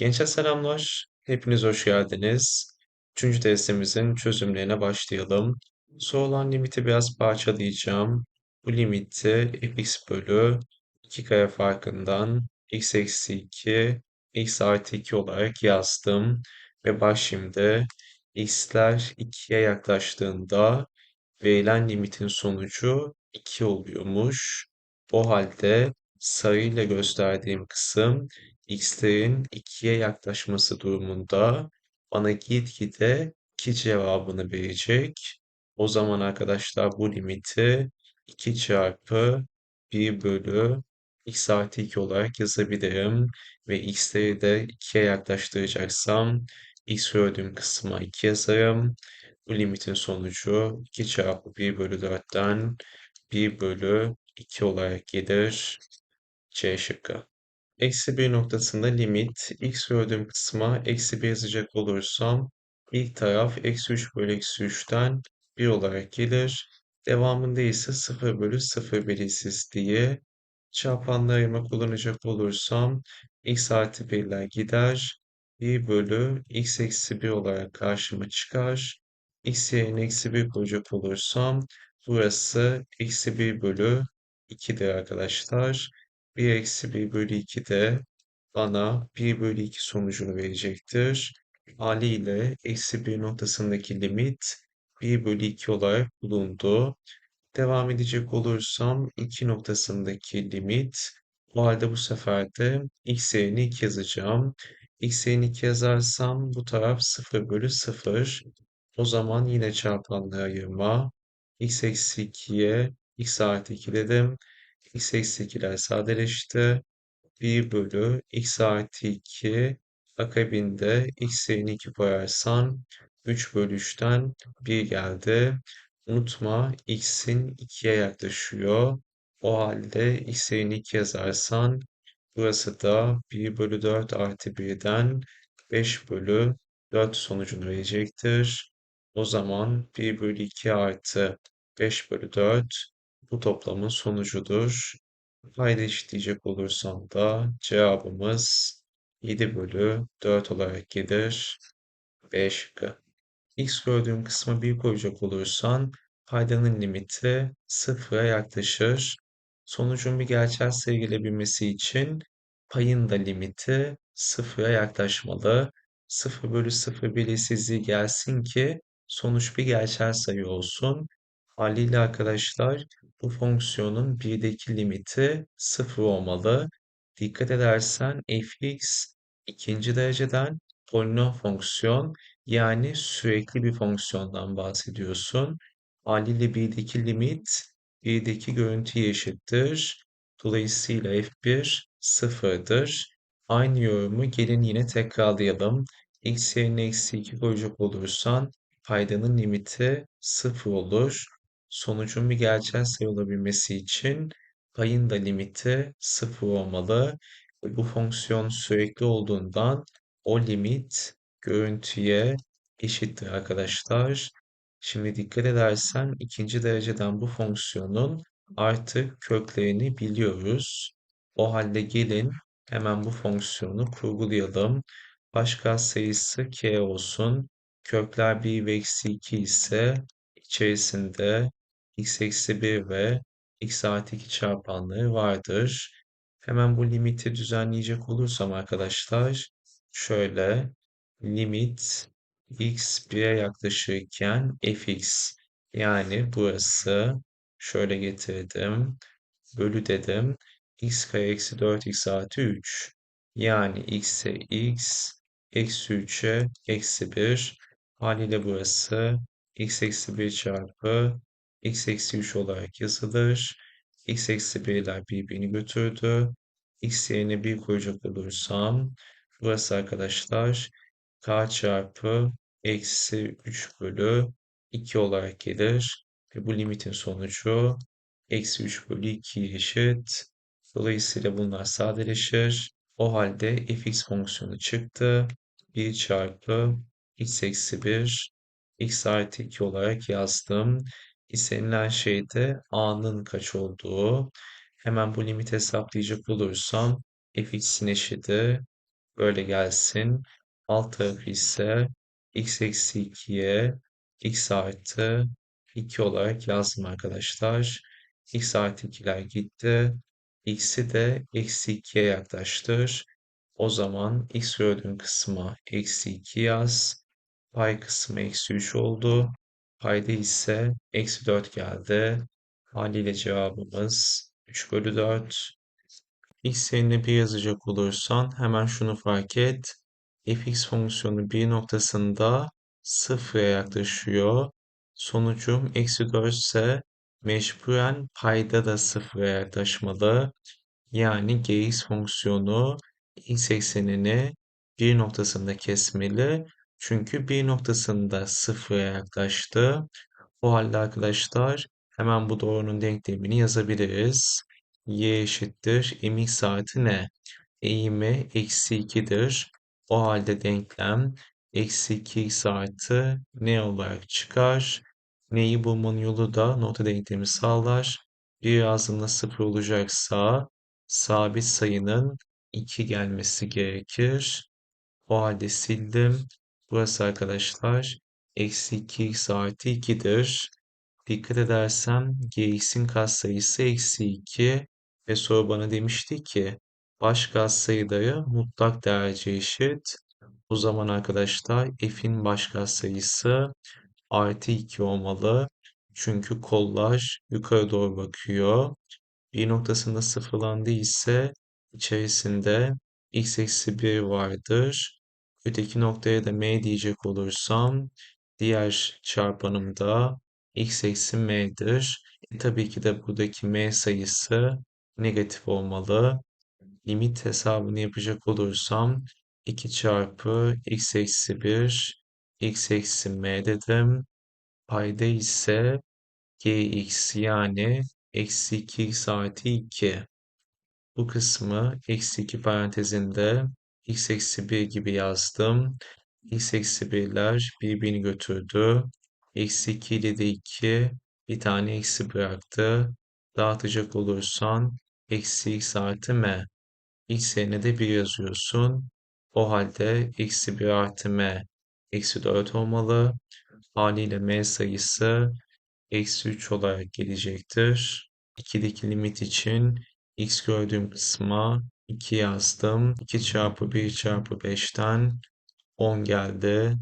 Gençler selamlar. Hepiniz hoş geldiniz. Üçüncü testimizin çözümlerine başlayalım. Sorulan limiti biraz parçalayacağım. Bu limiti fx bölü 2 kare farkından x eksi 2, x artı 2 olarak yazdım. Ve başımda x'ler 2'ye yaklaştığında verilen limitin sonucu 2 oluyormuş. O halde sarıyla gösterdiğim kısım x'lerin 2'ye yaklaşması durumunda bana gitgide 2 cevabını verecek. O zaman arkadaşlar bu limiti 2 çarpı 1 bölü x artı 2 olarak yazabilirim. Ve x'leri de 2'ye yaklaştıracaksam x gördüğüm kısma 2 yazarım. Bu limitin sonucu 2 çarpı 1 bölü 4'ten 1 bölü 2 olarak gelir. C şıkkı. Eksi 1 noktasında limit x gördüğüm kısma eksi 1 yazacak olursam ilk taraf eksi 3 bölü eksi 3'ten 1 olarak gelir. Devamında ise 0 bölü 0 belirsizliği çarpanlarıma kullanacak olursam x artı 1'ler gider. 1 bölü x eksi 1 olarak karşıma çıkar. x yerine eksi 1 koyacak olursam burası eksi 1 bölü 2'dir arkadaşlar. 1 eksi 1 bölü 2 de bana 1 bölü 2 sonucunu verecektir. Haliyle eksi 1 noktasındaki limit 1 bölü 2 olarak bulundu. Devam edecek olursam 2 noktasındaki limit o halde bu sefer de x yerine 2 yazacağım. x yerine 2 yazarsam bu taraf 0 bölü 0. O zaman yine çarpanlara ayırma. x eksi 2'ye x artı 2 dedim. X eksi 2'ler sadeleşti. 1 bölü x artı 2 akabinde x yerine 2 koyarsan 3 bölü 3'ten 1 geldi. Unutma x'in 2'ye yaklaşıyor. O halde x yerine 2 yazarsan burası da 1 bölü 4 artı 1'den 5 bölü 4 sonucunu verecektir. O zaman 1 bölü 2 artı 5 bölü 4 bu toplamın sonucudur. Payda eşitleyecek olursam da cevabımız 7 bölü 4 olarak gelir. B şıkkı. X gördüğüm kısma 1 koyacak olursan paydanın limiti sıfıra yaklaşır. Sonucun bir gerçel sayı için payın da limiti sıfıra yaklaşmalı. 0 bölü 0 belirsizliği gelsin ki sonuç bir gerçel sayı olsun. Haliyle arkadaşlar bu fonksiyonun 1'deki limiti 0 olmalı. Dikkat edersen fx ikinci dereceden polinom fonksiyon yani sürekli bir fonksiyondan bahsediyorsun. Haliyle 1'deki limit 1'deki görüntüye eşittir. Dolayısıyla f1 sıfırdır. Aynı yorumu gelin yine tekrarlayalım. x yerine eksi 2 koyacak olursan paydanın limiti 0 olur. Sonucun bir gerçel sayı olabilmesi için payın da limiti 0 olmalı. Ve bu fonksiyon sürekli olduğundan o limit görüntüye eşittir arkadaşlar. Şimdi dikkat edersen ikinci dereceden bu fonksiyonun artık köklerini biliyoruz. O halde gelin hemen bu fonksiyonu kurgulayalım. Baş sayısı k olsun. Kökler 1 ve eksi 2 ise içerisinde x eksi 1 ve x artı 2 çarpanları vardır. Hemen bu limiti düzenleyecek olursam arkadaşlar şöyle limit x 1'e yaklaşırken fx yani burası şöyle getirdim bölü dedim x kare eksi 4x artı 3 yani x'e x eksi 3'e eksi 1 haliyle burası x eksi 1 çarpı x eksi 3 olarak yazılır. x eksi 1'ler birbirini götürdü. x yerine 1 koyacak olursam burası arkadaşlar k çarpı eksi 3 bölü 2 olarak gelir. Ve bu limitin sonucu eksi 3 bölü 2 eşit. Dolayısıyla bunlar sadeleşir. O halde fx fonksiyonu çıktı. 1 çarpı x eksi 1 x artı 2 olarak yazdım. İstenilen şey de a'nın kaç olduğu. Hemen bu limit hesaplayacak olursam fx'in eşidi böyle gelsin. Alt tarafı ise x eksi 2'ye x artı 2 olarak yazdım arkadaşlar. x artı 2'ler gitti. x'i de eksi 2'ye yaklaştır. O zaman x gördüğün kısma eksi 2 yaz. Pay kısmı eksi 3 oldu. Payda ise eksi 4 geldi. Haliyle cevabımız 3 bölü 4. X yerine 1 yazacak olursan hemen şunu fark et. fx fonksiyonu bir noktasında sıfıra yaklaşıyor. Sonucum eksi 4 ise mecburen payda da sıfıra yaklaşmalı. Yani gx fonksiyonu x eksenini bir noktasında kesmeli. Çünkü bir noktasında sıfıra yaklaştı. O halde arkadaşlar hemen bu doğrunun denklemini yazabiliriz. y eşittir mx artı ne? Eğimi eksi 2'dir. O halde denklem eksi 2x artı ne olarak çıkar? Neyi bulmanın yolu da nokta denklemi sağlar. Bir yazdığımda sıfır olacaksa sabit sayının 2 gelmesi gerekir. O halde sildim. Burası arkadaşlar eksi 2x artı 2'dir. Dikkat edersem gx'in katsayısı eksi 2 ve soru bana demişti ki baş katsayıları mutlak derece eşit. O zaman arkadaşlar f'in baş katsayısı artı 2 olmalı. Çünkü kollar yukarı doğru bakıyor. Bir noktasında sıfırlandı ise içerisinde x eksi 1 vardır. Öteki noktaya da m diyecek olursam diğer çarpanımda x eksi m'dir. E, tabii ki de buradaki m sayısı negatif olmalı. Limit hesabını yapacak olursam 2 çarpı x eksi 1 x eksi m dedim. Payda ise gx yani eksi 2x artı 2. Bu kısmı eksi 2 parantezinde x eksi 1 gibi yazdım. x eksi 1'ler birbirini götürdü. Eksi 2 ile de 2 bir tane eksi bıraktı. Dağıtacak olursan eksi x artı m. x yerine de 1 yazıyorsun. O halde eksi 1 artı m eksi 4 olmalı. Haliyle m sayısı eksi 3 olarak gelecektir. 2'deki limit için x gördüğüm kısma 2 yazdım. 2 çarpı 1 çarpı 5'ten 10 geldi.